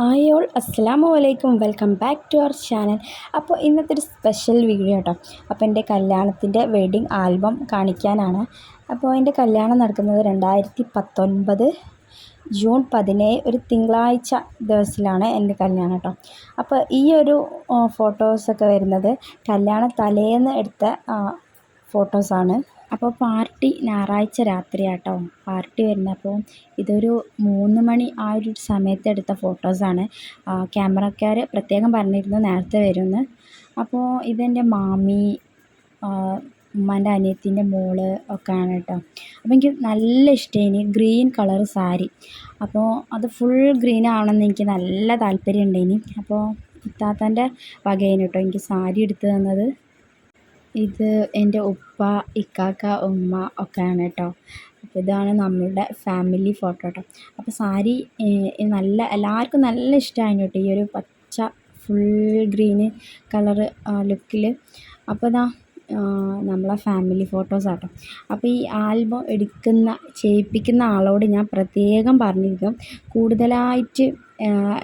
Hi all അസ്സലാമു അലൈക്കും. Welcome back to our channel. അപ്പോൾ ഇന്നത്തെ ഒരു സ്പെഷ്യൽ വീഡിയോ കേട്ടോ. അപ്പോൾ എന്റെ കല്യാണത്തിന്റെ വെഡിങ് ആൽബം കാണിക്കാനാണ്. അപ്പോൾ എന്റെ കല്യാണം നടക്കുന്നത് രണ്ടായിരത്തി പത്തൊൻപത് ജൂൺ പതിനേഴ് ഒരു തിങ്കളാഴ്ച ദിവസത്തിലാണ് എന്റെ കല്യാണം കേട്ടോ. അപ്പോൾ ഈ ഒരു ഫോട്ടോസൊക്കെ വരുന്നത് കല്യാണ തലേന്ന് എടുത്ത ഫോട്ടോസാണ്. അപ്പോൾ പാർട്ടി ഞായറാഴ്ച രാത്രിയാട്ടോ. പാർട്ടി വരുന്നത് അപ്പോൾ ഇതൊരു മൂന്ന് മണി ആ ഒരു സമയത്ത് എടുത്ത ഫോട്ടോസാണ്. ക്യാമറക്കാർ പ്രത്യേകം പറഞ്ഞിരുന്നു നേരത്തെ വരുമെന്ന് അപ്പോൾ ഇതെന്റെ മാമി ഉമ്മാന്റെ അനിയത്തിന്റെ മോൾ ഒക്കെയാണ് കേട്ടോ അപ്പോൾ എനിക്ക് നല്ല ഇഷ്ടമായി ഗ്രീൻ കളർ സാരി. അപ്പോൾ അത് ഫുൾ ഗ്രീൻ ആവണമെന്ന് എനിക്ക് നല്ല താല്പര്യം ഉണ്ടായിനി അപ്പോൾ ഇത്താത്തന്റെ വകയാണ് കേട്ടോ എനിക്ക് സാരി എടുത്തു തന്നത്. ഇത് എന്റെ ഉപ്പ ഇക്കാക്ക ഉമ്മ ഒക്കെയാണ് കേട്ടോ അപ്പോൾ ഇതാണ് നമ്മളുടെ ഫാമിലി ഫോട്ടോ കേട്ടോ അപ്പോൾ സാരി നല്ല എല്ലാവർക്കും നല്ല ഇഷ്ടമായിരുന്നു കേട്ടോ ഈ ഒരു പച്ച ഫുൾ ഗ്രീന് കളറ് ലുക്കിൽ അപ്പോൾ ഇതാ നമ്മളെ ഫാമിലി ഫോട്ടോസാട്ടോ അപ്പോൾ ഈ ആൽബം എടുക്കുന്ന ചെയ്യിപ്പിക്കുന്ന ആളോട് ഞാൻ പ്രത്യേകം പറഞ്ഞിരിക്കും. കൂടുതലായിട്ട്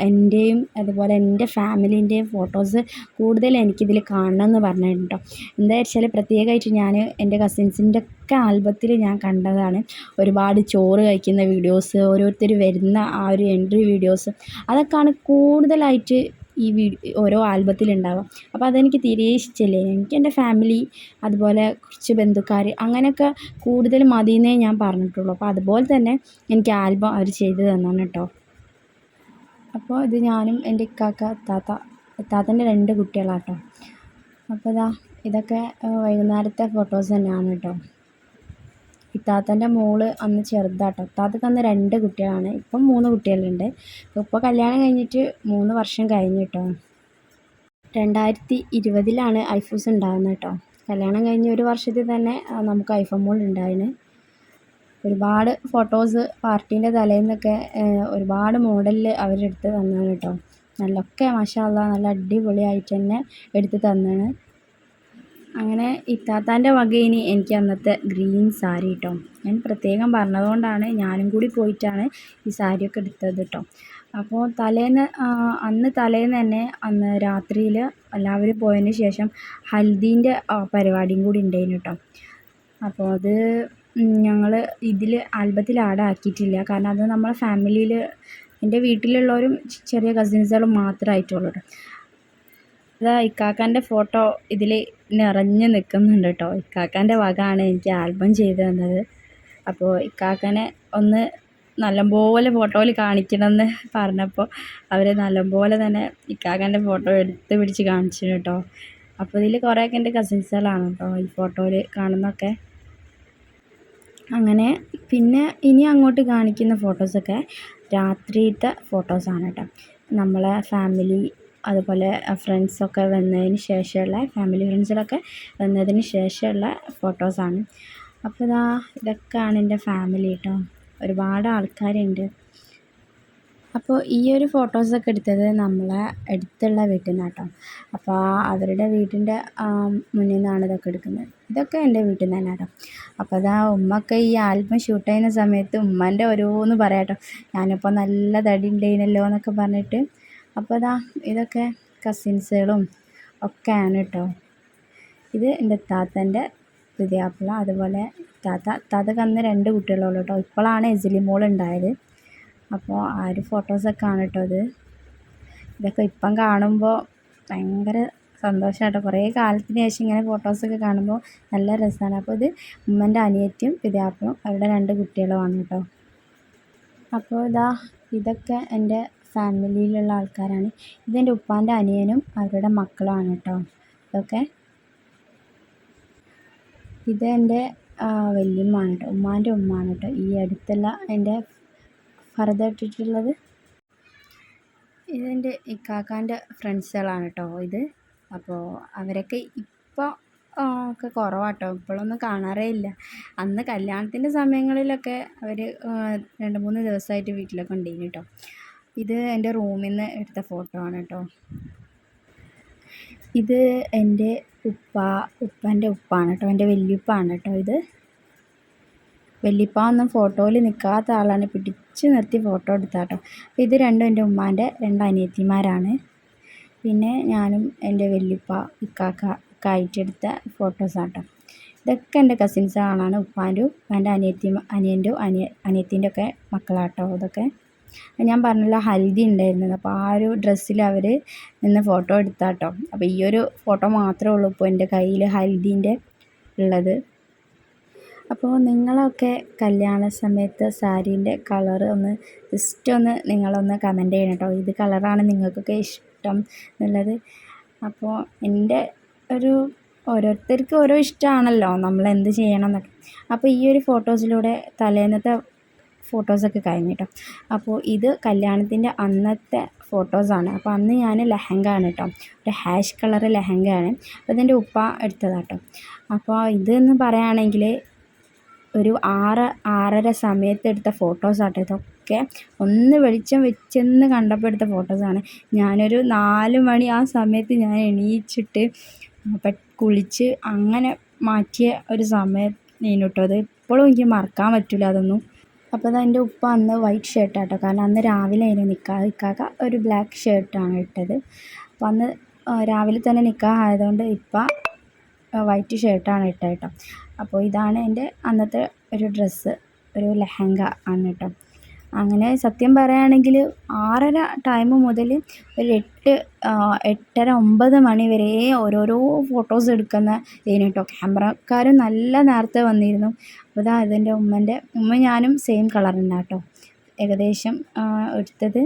എന്റെയും അതുപോലെ എന്റെ ഫാമിലീന്റെയും ഫോട്ടോസ് കൂടുതൽ എനിക്കിതിൽ കാണണം എന്ന് പറഞ്ഞിട്ടുണ്ട് എന്താ വെച്ചാൽ പ്രത്യേകമായിട്ട് ഞാൻ എന്റെ കസിൻസിന്റെ ഒക്കെ ആൽബത്തിൽ ഞാൻ കണ്ടതാണ്. ഒരുപാട് ചോറ് കഴിക്കുന്ന വീഡിയോസ് ഓരോരുത്തർ വരുന്ന ആ ഒരു എൻട്രി വീഡിയോസ് അതൊക്കെയാണ് കൂടുതലായിട്ട് ഈ വീഡിയോ ഓരോ ആൽബത്തിലുണ്ടാവുക. അപ്പോൾ അതെനിക്ക് തീരെ ഇഷ്ടമല്ലേ എനിക്ക് എന്റെ ഫാമിലി അതുപോലെ കുറച്ച് ബന്ധുക്കാർ അങ്ങനെയൊക്കെ കൂടുതൽ മതിയെന്നേ ഞാൻ പറഞ്ഞിട്ടുള്ളൂ. അപ്പോൾ അതുപോലെ തന്നെ എനിക്ക് ആൽബം അവർ ചെയ്ത് തന്നാണ് കേട്ടോ അപ്പോൾ ഇത് ഞാനും എന്റെ ഇക്കാക്ക ഇത്താത്ത ഇത്താത്തന്റെ രണ്ട് കുട്ടികളാട്ടോ. അപ്പോൾ ഇതാ ഇതൊക്കെ വൈകുന്നേരത്തെ ഫോട്ടോസ് തന്നെയാണ് കേട്ടോ. ഇത്താത്തന്റെ മോൾ അന്ന് ചെറുതാട്ടോ. ഇത്താത്തക്ക് അന്ന് രണ്ട് കുട്ടികളാണ്. ഇപ്പം മൂന്ന് കുട്ടികളുണ്ട്. ഇപ്പോൾ കല്യാണം കഴിഞ്ഞിട്ട് മൂന്ന് വർഷം കഴിഞ്ഞു കേട്ടോ. രണ്ടായിരത്തി ഇരുപതിലാണ് ഐഫൂസ് ഉണ്ടാകുന്നത് കേട്ടോ. കല്യാണം കഴിഞ്ഞ് ഒരു വർഷത്തിൽ തന്നെ നമുക്ക് ഐഫോൺ മോൾ ഉണ്ടായിരുന്നു ഒരുപാട് ഫോട്ടോസ് പാർട്ടീന്റെ തലേന്നൊക്കെ ഒരുപാട് മോഡലിൽ അവരെടുത്ത് തന്നാണ് കേട്ടോ നല്ലൊക്കെ മാഷാ അള്ളാ നല്ല അടിപൊളിയായിട്ട് തന്നെ എടുത്ത് തന്നാണ്. അങ്ങനെ ഇത്താത്താന്റെ വകയിനി എനിക്ക് അന്നത്തെ ഗ്രീൻ സാരി കേട്ടോ ഞാൻ പ്രത്യേകം പറഞ്ഞതുകൊണ്ടാണ് ഞാനും കൂടി പോയിട്ടാണ് ഈ സാരിയൊക്കെ എടുത്തത് കേട്ടോ അപ്പോൾ തലേന്ന് അന്ന് തലേന്ന് തന്നെ അന്ന് രാത്രിയിൽ എല്ലാവരും പോയതിന് ശേഷം ഹൽദീന്റെ പരിപാടിയും കൂടി ഉണ്ടായിരുന്നു കേട്ടോ അപ്പോൾ അത് ഞങ്ങൾ ഇതിൽ ആൽബത്തിൽ ആഡ് ആക്കിയിട്ടില്ല. കാരണം അത് നമ്മളെ ഫാമിലിയിൽ എന്റെ വീട്ടിലുള്ളവരും ചെറിയ കസിൻസുകളും മാത്രമായിട്ടുള്ളൂ അതാ ഇക്കാക്കാന്റെ ഫോട്ടോ ഇതിൽ നിറഞ്ഞു നിൽക്കുന്നുണ്ട് കേട്ടോ ഇക്കാക്കാന്റെ വകയാണ് എനിക്ക് ആൽബം ചെയ്തു തന്നത്. അപ്പോൾ ഇക്കാക്കനെ ഒന്ന് നല്ലപോലെ ഫോട്ടോയിൽ കാണിക്കണമെന്ന് പറഞ്ഞപ്പോൾ അവർ നല്ലപോലെ തന്നെ ഇക്കാക്കന്റെ ഫോട്ടോ എടുത്ത് പിടിച്ച് കാണിച്ചു കേട്ടോ അപ്പോൾ ഇതിൽ കുറേയൊക്കെ എന്റെ കസിൻസുകളാണ് കേട്ടോ ഈ ഫോട്ടോയിൽ കാണുന്നതൊക്കെ. അങ്ങനെ പിന്നെ ഇനി അങ്ങോട്ട് കാണിക്കുന്ന ഫോട്ടോസൊക്കെ രാത്രിയിലത്തെ ഫോട്ടോസാണ് കേട്ടോ നമ്മളെ ഫാമിലി അതുപോലെ ഫ്രണ്ട്സൊക്കെ വന്നതിന് ശേഷമുള്ള ഫാമിലി ഫ്രണ്ട്സിലൊക്കെ വന്നതിന് ശേഷമുള്ള ഫോട്ടോസാണ്. അപ്പോൾ ഇതാ ഇതൊക്കെയാണ് എന്റെ ഫാമിലി കേട്ടോ ഒരുപാട് ആൾക്കാരുണ്ട്. അപ്പോൾ ഈ ഒരു ഫോട്ടോസൊക്കെ എടുത്തത് നമ്മളെ അടുത്തുള്ള വീട്ടിൽ നിന്നാണ് കേട്ടോ അപ്പോൾ അവരുടെ വീട്ടിന്റെ മുന്നിൽ നിന്നാണ് ഇതൊക്കെ എടുക്കുന്നത്. ഇതൊക്കെ എന്റെ വീട്ടിൽ നിന്ന് തന്നെ അപ്പോൾ അതാ ഉമ്മയൊക്കെ ഈ ആൽബം ഷൂട്ട് ചെയ്യുന്ന സമയത്ത് ഉമ്മന്റെ ഓരോന്ന് പറയാട്ടോ. ഞാനിപ്പോൾ നല്ല തടി ഉണ്ടായിരുന്നല്ലോ എന്നൊക്കെ പറഞ്ഞിട്ട്. അപ്പോൾ അതാ ഇതൊക്കെ കസിൻസുകളും ഒക്കെയാണ് കേട്ടോ ഇത് എന്റെ താത്തന്റെ പുതിയാപ്പിള അതുപോലെ താത്ത താത്തക്ക് അന്ന് രണ്ട് കുട്ടികളുള്ളൂ കേട്ടോ. ഇപ്പോഴാണ് എസിലി മോൾ ഉണ്ടായത് അപ്പോൾ ആ ഒരു ഫോട്ടോസൊക്കെ ആണ് കേട്ടോ ഇത്. ഇതൊക്കെ ഇപ്പം കാണുമ്പോൾ ഭയങ്കര സന്തോഷമാട്ടോ കുറേ കാലത്തിന് ശേഷം ഇങ്ങനെ ഫോട്ടോസൊക്കെ കാണുമ്പോൾ നല്ല രസമാണ് അപ്പോൾ ഇത് ഉമ്മന്റെ അനിയത്തിയും പിതാപ്പും അവരുടെ രണ്ട് കുട്ടികളുമാണ് കേട്ടോ. അപ്പോൾ ഇതാ ഇതൊക്കെ എന്റെ ഫാമിലിയിലുള്ള ആൾക്കാരാണ്. ഇതെന്റെ ഉപ്പാന്റെ അനിയനും അവരുടെ മക്കളുമാണ് കേട്ടോ. ഇതൊക്കെ ഇത് എന്റെ വല്യമ്മയാണ് കേട്ടോ. ഉമ്മാന്റെ ഉമ്മയാണ് കേട്ടോ. ഈ അടുത്തുള്ള എന്റെ ഫർദ ഇട്ടിട്ടുള്ളത്? ഇതെന്റെ ഇക്കാക്കാന്റെ ഫ്രണ്ട്സുകളാണ് കേട്ടോ ഇത്. അപ്പോൾ അവരൊക്കെ ഇപ്പോൾ ഒക്കെ കുറവാട്ടോ. ഇപ്പോഴൊന്നും കാണാറേ ഇല്ല. അന്ന് കല്യാണത്തിന്റെ സമയങ്ങളിലൊക്കെ അവർ രണ്ട് മൂന്ന് ദിവസമായിട്ട് വീട്ടിലൊക്കെ ഉണ്ടായിരുന്നു കേട്ടോ. ഇത് എന്റെ റൂമിൽ നിന്ന് എടുത്ത ഫോട്ടോ ആണ് കേട്ടോ. ഇത് എന്റെ ഉപ്പ ഉപ്പന്റെ ഉപ്പാണ് കേട്ടോ. എന്റെ വലിയ ഉപ്പാണ് കേട്ടോ ഇത്. വല്യപ്പ ഫോട്ടോയിൽ നിൽക്കാത്ത ആളാണ്. പിടിച്ചു നിർത്തി ഫോട്ടോ എടുത്താട്ടോ. അപ്പോൾ ഇത് രണ്ടും എന്റെ ഉമ്മാന്റെ രണ്ട് അനിയത്തിമാരാണ്. പിന്നെ ഞാനും എന്റെ വല്യപ്പ ഇക്കാക്ക കായിട്ടെടുത്ത ഫോട്ടോസാട്ടോ. ഇതൊക്കെ എന്റെ കസിൻസ് ആളാണ്. ഉപ്പാന്റെ എന്റെ അനിയത്തി അനിയന്റെ അനിയ അനിയത്തിന്റെ ഒക്കെ മക്കളാട്ടോ ഇതൊക്കെ. ഞാൻ പറഞ്ഞല്ലോ ഹൽദി ഉണ്ടായിരുന്നത്. അപ്പോൾ ആ ഒരു ഡ്രസ്സിൽ അവർ നിന്ന് ഫോട്ടോ എടുത്താട്ടോ. അപ്പോൾ ഈ ഒരു ഫോട്ടോ മാത്രമേ ഉള്ളൂ ഇപ്പോൾ എന്റെ കയ്യിൽ ഹൽദീന്റെ ഉള്ളത്. അപ്പോൾ നിങ്ങളൊക്കെ കല്യാണ സമയത്ത് സാരീന്റെ കളർ ഒന്ന് ജസ്റ്റ് ഒന്ന് നിങ്ങളൊന്ന് കമന്റ് ചെയ്യണം കേട്ടോ. ഇത് കളറാണ് നിങ്ങൾക്കൊക്കെ ഇഷ്ടം എന്നുള്ളത്. അപ്പോൾ എന്റെ ഒരു ഓരോരുത്തർക്ക് ഓരോ ഇഷ്ടമാണല്ലോ. നമ്മൾ എന്ത് ചെയ്യണം എന്നൊക്കെ. അപ്പോൾ ഈ ഒരു ഫോട്ടോസിലൂടെ തലേന്നത്തെ ഫോട്ടോസൊക്കെ കഴിഞ്ഞു കേട്ടോ. അപ്പോൾ ഇത് കല്യാണത്തിന്റെ അന്നത്തെ ഫോട്ടോസാണ്. അപ്പോൾ അന്ന് ഞാൻ ലെഹങ്ക ആണ് കേട്ടോ. ഒരു ഹാഷ് കളർ ലെഹങ്കയാണ് അപ്പോൾ ഇതിന്റെ ഉപ്പ എടുത്തതാട്ടോ അപ്പോൾ ഇതെന്ന് പറയുകയാണെങ്കിൽ ഒരു ആറ് ആറര സമയത്ത് എടുത്ത ഫോട്ടോസാട്ടോ ഇതൊക്കെ. ഒന്ന് വെളിച്ചം വെച്ചെന്ന് കണ്ടപ്പോൾ എടുത്ത ഫോട്ടോസാണ് ഞാനൊരു നാല് മണി ആ സമയത്ത് ഞാൻ എണീച്ചിട്ട് കുളിച്ച് അങ്ങനെ മാറ്റിയ ഒരു സമയം നീനുട്ടോ. അത് ഇപ്പോഴും എനിക്ക് മറക്കാൻ പറ്റില്ല അതൊന്നും. അപ്പോൾ അത് എന്റെ ഉപ്പ അന്ന് വൈറ്റ് ഷർട്ടാട്ടോ കാരണം അന്ന് രാവിലെ ആയിരുന്നു നിൽക്കാതെ നിൽക്കാക്ക ഒരു ബ്ലാക്ക് ഷർട്ടാണ് ഇട്ടത്. അപ്പോൾ അന്ന് രാവിലെ തന്നെ നിൽക്കുക ആയതുകൊണ്ട് ഇപ്പം വൈറ്റ് ഷർട്ടാണ് ഇട്ടത് കേട്ടോ. അപ്പോൾ ഇതാണ് എന്റെ അന്നത്തെ ഒരു ഡ്രസ്സ് ഒരു ലെഹങ്ക ആണ് കേട്ടോ. അങ്ങനെ സത്യം പറയുകയാണെങ്കിൽ ആറര ടൈം മുതൽ ഒരു എട്ട് എട്ടര ഒമ്പത് മണി വരെ ഓരോരോ ഫോട്ടോസ് എടുക്കുന്ന ഇതിന് കേട്ടോ ക്യാമറക്കാരും നല്ല നേരത്തെ വന്നിരുന്നു. അപ്പോൾ ഇതാ ഇതിന്റെ ഉമ്മന്റെ ഉമ്മ ഞാനും സെയിം തന്നെ കേട്ടോ. ഏകദേശം എടുത്തത്.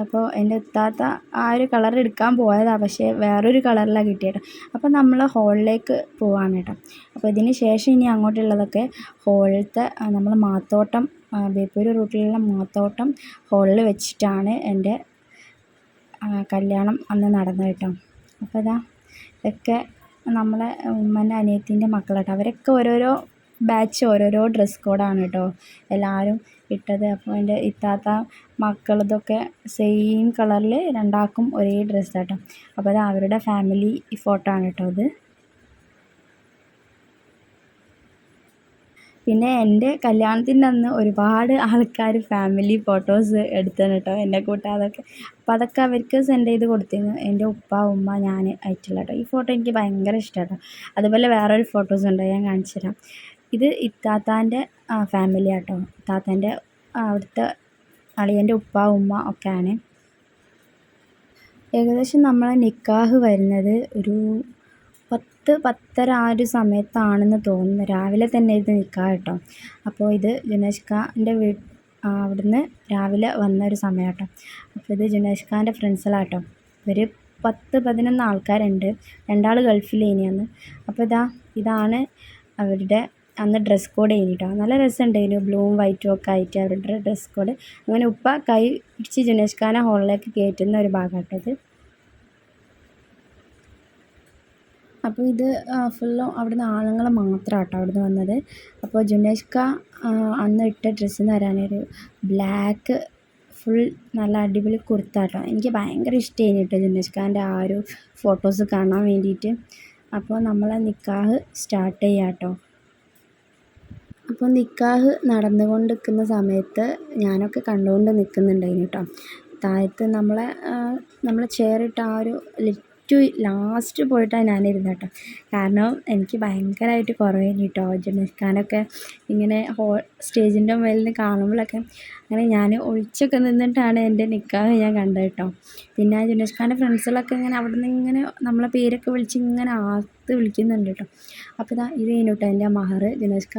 അപ്പോൾ എന്റെ എത്താത്ത ആ ഒരു കളർ എടുക്കാൻ പോയതാണ് പക്ഷേ വേറൊരു കളറിലാണ് കിട്ടിയത്. അപ്പോൾ നമ്മൾ ഹോളിലേക്ക് പോവാണ് കേട്ടോ. അപ്പോൾ ഇതിന് ശേഷം ഇനി അങ്ങോട്ടുള്ളതൊക്കെ ഹോളിലത്തെ നമ്മൾ മാത്തോട്ടം ബേപ്പൂർ റൂട്ടിലുള്ള മാത്തോട്ടം ഹോളിൽ വെച്ചിട്ടാണ് എന്റെ കല്യാണം അന്ന് നടന്നത് കേട്ടോ. അപ്പോൾ ഇതാ ഇതൊക്കെ നമ്മളെ ഉമ്മന്റെ അനിയത്തിന്റെ മക്കളാട്ടോ. അവരൊക്കെ ഓരോരോ ബാച്ച് ഓരോരോ ഡ്രസ് കോഡാണ് കേട്ടോ. എല്ലാവരും ഇട്ടത്. അപ്പോൾ എന്റെ ഇത്താത്ത മക്കളതൊക്കെ സെയിം കളറിൽ രണ്ടാൾക്കും ഒരേ ഡ്രസ്സാട്ടോ അപ്പോൾ അത് അവരുടെ ഫാമിലി ഫോട്ടോ ആണ് കേട്ടോ അത് പിന്നെ എന്റെ കല്യാണത്തിന്റെ അന്ന് ഒരുപാട് ആൾക്കാർ ഫാമിലി ഫോട്ടോസ് എടുത്തതാണ് കേട്ടോ എന്നെ കൂട്ടാതൊക്കെ അപ്പോൾ അതൊക്കെ അവർക്ക് സെൻഡ് ചെയ്ത് കൊടുത്തിരുന്നു. എന്റെ ഉപ്പ ഉമ്മ ഞാൻ ആയിട്ടുള്ള കേട്ടോ. ഈ ഫോട്ടോ എനിക്ക് ഭയങ്കര ഇഷ്ടമാണ് കേട്ടോ. അതുപോലെ വേറൊരു ഫോട്ടോസ് ഉണ്ട് ഞാൻ കാണിച്ചു തരാം ഇത് ഇത്താത്താന്റെ ഫാമിലി ആട്ടോ. താത്തന്റെ അവിടുത്തെ അളിയന്റെ ഉപ്പ ഉമ്മ ഒക്കെയാണ്. ഏകദേശം നമ്മളെ നിക്കാഹ് വരുന്നത് ഒരു പത്ത് പത്തര ആ ഒരു സമയത്താണെന്ന് തോന്നുന്നു. രാവിലെ തന്നെ ഇത് നിൽക്കാം കേട്ടോ. അപ്പോൾ ഇത് ജുനേഷ് ഖാന്റെ വീ അവിടുന്ന് രാവിലെ വന്ന ഒരു സമയം കേട്ടോ അപ്പോൾ ഇത് ജുനേഷ് ഖാന്റെ ഫ്രണ്ട്സുകളാട്ടോ. ഇവർ പത്ത് പതിനൊന്ന് ആൾക്കാരുണ്ട്. രണ്ടാൾ ഗൾഫിലേനി അപ്പോൾ ഇതാ ഇതാണ് അവരുടെ അന്ന് ഡ്രസ് കോഡ് കഴിഞ്ഞിട്ടോ നല്ല രസമുണ്ടായിരുന്നു ബ്ലൂവും വൈറ്റും ഒക്കെ ആയിട്ട് അവരുടെ ഡ്രസ് കോഡ് അങ്ങനെ ഉപ്പ കൈ പിടിച്ച് ജുനേഷ് ഖാനെ ഹോളിലേക്ക് കയറ്റുന്ന ഒരു ഭാഗമാട്ടോ അത് അപ്പോൾ ഇത് ഫുള്ളും അവിടുന്ന് ആണുങ്ങൾ മാത്രമാട്ടോ അവിടുന്ന് വന്നത്. അപ്പോൾ ജുനേഷ് ഖാ അന്ന് ഇട്ട ഡ്രസ്സ് എന്ന് പറയാനൊരു ബ്ലാക്ക് ഫുൾ നല്ല അടിപൊളി കുർത്ത കേട്ടോ എനിക്ക് ഭയങ്കര ഇഷ്ടമായി കേട്ടോ ജുനേഷ് ഖാന്റെ ആ ഒരു ഫോട്ടോസ് കാണാൻ വേണ്ടിയിട്ട്. അപ്പോൾ നമ്മളെ നിക്കാഹ് സ്റ്റാർട്ട് ചെയ്യാം കേട്ടോ അപ്പോൾ നിക്കാഹ് നടന്നുകൊണ്ട് നിൽക്കുന്ന സമയത്ത് ഞാനൊക്കെ കണ്ടുകൊണ്ട് നിൽക്കുന്നുണ്ടായിരുന്നു കേട്ടോ. താഴത്ത് നമ്മളെ നമ്മളെ ചെയറിട്ട ആ ഒരു ലിറ്റു ലാസ്റ്റ് പോയിട്ടാണ് ഞാനിരുന്നത് കേട്ടോ. കാരണം എനിക്ക് ഭയങ്കരമായിട്ട് കുറവായിരുന്നു കേട്ടോ നിൽക്കാനൊക്കെ. ഇങ്ങനെ ഹോ സ്റ്റേജിന്റെ മുകളിൽ നിന്ന് കാണുമ്പോഴൊക്കെ അങ്ങനെ ഞാൻ ഒളിച്ചൊക്കെ നിന്നിട്ടാണ് എന്റെ നിക്കാഹ് ഞാൻ കണ്ടത് കേട്ടോ. പിന്നെ ജുനേഷ് ഖാന്റെ ഫ്രണ്ട്സുകളൊക്കെ ഇങ്ങനെ അവിടെ നിന്ന് ഇങ്ങനെ നമ്മളെ പേരൊക്കെ വിളിച്ച് ഇങ്ങനെ ആർത്ത് വിളിക്കുന്നുണ്ട് കേട്ടോ. അപ്പോൾ ഇതാ ഇത് കേട്ടോ എന്റെ മഹർ ജുനേഷ്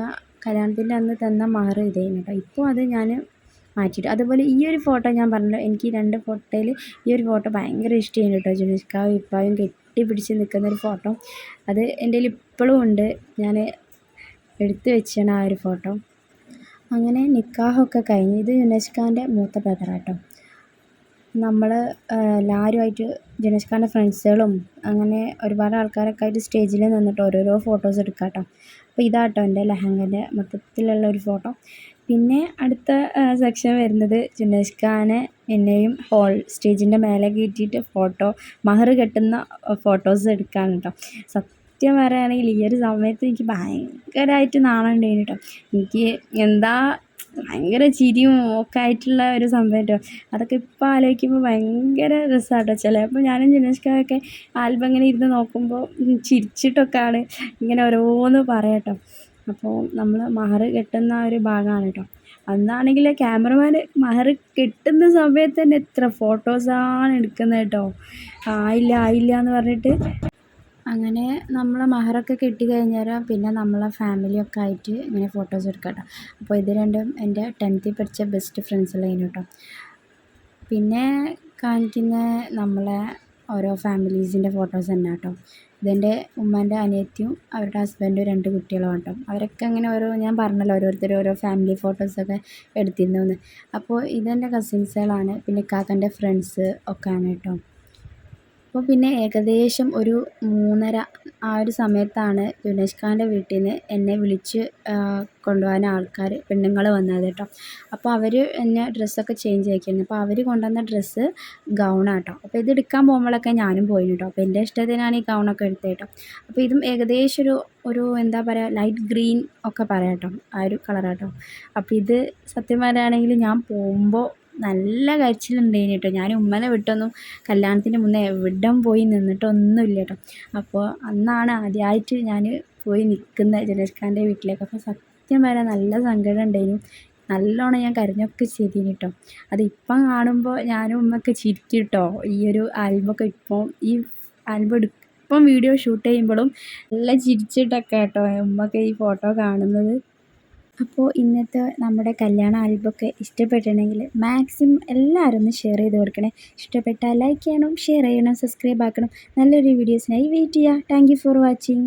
കല്യാണത്തിന്റെ അന്ന് തന്ന മഹർ ഇതായിരുന്നു കേട്ടോ. ഇപ്പോൾ അത് ഞാൻ മാറ്റിയിട്ട് അതുപോലെ ഈ ഒരു ഫോട്ടോ ഞാൻ പറഞ്ഞല്ലോ എനിക്ക് രണ്ട് ഫോട്ടോയിൽ ഈ ഒരു ഫോട്ടോ ഭയങ്കര ഇഷ്ടമായിരുന്നു കേട്ടോ ജുനേഷ്കാവും ഇപ്പായും കെട്ടിപ്പിടിച്ച് നിൽക്കുന്ന ഒരു ഫോട്ടോ. അത് എന്റെ ഇപ്പോഴും ഉണ്ട്. ഞാൻ എടുത്തു വെച്ചാണ് ആ ഒരു ഫോട്ടോ. അങ്ങനെ നിക്കാഹൊക്കെ കഴിഞ്ഞ്. ഇത് യുനസ്കാന്റെ മൂത്ത ബ്രദറാട്ടോ നമ്മൾ എല്ലാവരുമായിട്ട് ഖാന്റെ ഫ്രണ്ട്സുകളും അങ്ങനെ ഒരുപാട് ആൾക്കാരൊക്കെ ആയിട്ട് സ്റ്റേജിൽ നിന്നിട്ട് ഓരോരോ ഫോട്ടോസ് എടുക്കാം കേട്ടോ അപ്പോൾ ഇതാട്ടോ എന്റെ ലെഹങ്കന്റെ മൊത്തത്തിലുള്ള ഒരു ഫോട്ടോ. പിന്നെ അടുത്ത സെക്ഷൻ വരുന്നത് ജുനേഷ് എന്നെയും ഹോൾ സ്റ്റേജിന്റെ മേലെ കയറ്റിയിട്ട് ഫോട്ടോ മഹർ കെട്ടുന്ന ഫോട്ടോസ് എടുക്കാൻ കേട്ടോ സത്യം പറയുകയാണെങ്കിൽ ഈ ഒരു സമയത്ത് എനിക്ക് ഭയങ്കരമായിട്ട് നാണം ഉണ്ടായിരുന്നു കേട്ടോ എനിക്ക് എന്താ ഭയങ്കര ചിരിയും ഒക്കെ ആയിട്ടുള്ള ഒരു സംഭവം കേട്ടോ അതൊക്കെ ഇപ്പോൾ ആലോചിക്കുമ്പോൾ ഭയങ്കര രസമാണ് കേട്ടോ ചിലപ്പോൾ ഞാനും ജിനേഷ്കൊക്കെ ആൽബം ഇങ്ങനെ ഇരുന്ന് നോക്കുമ്പോൾ ചിരിച്ചിട്ടൊക്കെയാണ് ഇങ്ങനെ ഓരോന്ന് പറയട്ടോ. അപ്പോൾ നമ്മൾ മഹർ കെട്ടുന്ന ഒരു ഭാഗമാണ് കേട്ടോ അന്നാണെങ്കിൽ ക്യാമറമാൻ മഹർ കെട്ടുന്ന സമയത്ത് തന്നെ എത്ര ഫോട്ടോസാണ് എടുക്കുന്നത് കേട്ടോ ആയില്ല ആയില്ല എന്ന് പറഞ്ഞിട്ട് അങ്ങനെ നമ്മളെ മഹറൊക്കെ കിട്ടി കഴിഞ്ഞാൽ പിന്നെ നമ്മളെ ഫാമിലിയൊക്കെ ആയിട്ട് ഇങ്ങനെ ഫോട്ടോസ് എടുക്കുക കേട്ടോ അപ്പോൾ ഇത് രണ്ടും എന്റെ ടെൻത്തിൽ പഠിച്ച ബെസ്റ്റ് ഫ്രണ്ട്സുകളായിരുന്നു കേട്ടോ പിന്നെ കാണിക്കുന്ന നമ്മളെ ഓരോ ഫാമിലീസിന്റെ ഫോട്ടോസ് തന്നെ കേട്ടോ ഇതെന്റെ ഉമ്മാന്റെ അനിയത്തിയും അവരുടെ ഹസ്ബൻഡും രണ്ട് കുട്ടികളും കേട്ടോ അവരൊക്കെ അങ്ങനെ ഓരോ ഞാൻ പറഞ്ഞല്ലോ ഓരോരുത്തർ ഓരോ ഫാമിലി ഫോട്ടോസൊക്കെ എടുത്തിരുന്നു അപ്പോൾ ഇതെന്റെ കസിൻസുകളാണ് പിന്നെ കാക്കന്റെ ഫ്രണ്ട്സ് ഒക്കെയാണ് കേട്ടോ അപ്പോൾ പിന്നെ ഏകദേശം ഒരു മൂന്നര ആ ഒരു സമയത്താണ് ജുനൈസ് ഖാന്റെ വീട്ടിൽ നിന്ന് എന്നെ വിളിച്ച് കൊണ്ടുപോകാൻ ആൾക്കാർ പെണ്ണുങ്ങൾ വന്നത് കേട്ടോ. അപ്പോൾ അവർ എന്നെ ഡ്രസ്സൊക്കെ ചേഞ്ച് ആക്കിയിരുന്നു. അപ്പോൾ അവർ കൊണ്ടുവന്ന ഡ്രസ്സ് ഗൗണാണ് കേട്ടോ അപ്പോൾ ഇത് എടുക്കാൻ പോകുമ്പോഴൊക്കെ ഞാനും പോയി കേട്ടോ. അപ്പോൾ എന്റെ ഇഷ്ടത്തിനാണ് ഈ ഗൗണൊക്കെ എടുത്തത് കേട്ടോ. അപ്പോൾ ഇതും ഏകദേശം ഒരു ഒരു എന്താ പറയുക ലൈറ്റ് ഗ്രീൻ ഒക്കെ പറയാം കേട്ടോ. ആ ഒരു കളറാട്ടോ അപ്പോൾ ഇത് സത്യം പറയുകയാണെങ്കിൽ ഞാൻ പോകുമ്പോൾ നല്ല കരച്ചിലുണ്ടായിന് കേട്ടോ ഞാൻ ഉമ്മനെ വിട്ടൊന്നും കല്യാണത്തിന് മുന്നേ എവിടം പോയി നിന്നിട്ടൊന്നുമില്ല കേട്ടോ അപ്പോൾ അന്നാണ് ആദ്യമായിട്ട് ഞാൻ പോയി നിൽക്കുന്നത് ജനേഷ് ഖാന്റെ വീട്ടിലേക്ക്. അപ്പോൾ സത്യം വരെ നല്ല സങ്കടം ഉണ്ടായിരുന്നു നല്ലോണം ഞാൻ കരഞ്ഞൊക്കെ ചെയ്തിന് കേട്ടോ അതിപ്പം കാണുമ്പോൾ ഞാനും ഉമ്മയൊക്കെ ചിരിക്കും കേട്ടോ ഈ ഒരു ആൽബമൊക്കെ ഇപ്പോൾ ഈ ആൽബം എടുക്കും ഇപ്പം വീഡിയോ ഷൂട്ട് ചെയ്യുമ്പോഴും നല്ല ചിരിച്ചിട്ടൊക്കെ കേട്ടോ ഉമ്മയൊക്കെ ഈ ഫോട്ടോ കാണുന്നത്. അപ്പോൾ ഇന്നത്തെ നമ്മുടെ കല്യാണ ആൽബമൊക്കെ ഇഷ്ടപ്പെട്ടിട്ടുണ്ടെങ്കിൽ മാക്സിമം എല്ലാവരും ഒന്ന് ഷെയർ ചെയ്ത് കൊടുക്കണേ. ഇഷ്ടപ്പെട്ടാൽ ലൈക്ക് ചെയ്യണം ഷെയർ ചെയ്യണം സബ്സ്ക്രൈബ് ആക്കണം. നല്ലൊരു വീഡിയോസിനായി വെയിറ്റ് ചെയ്യുക താങ്ക് ഫോർ വാച്ചിങ്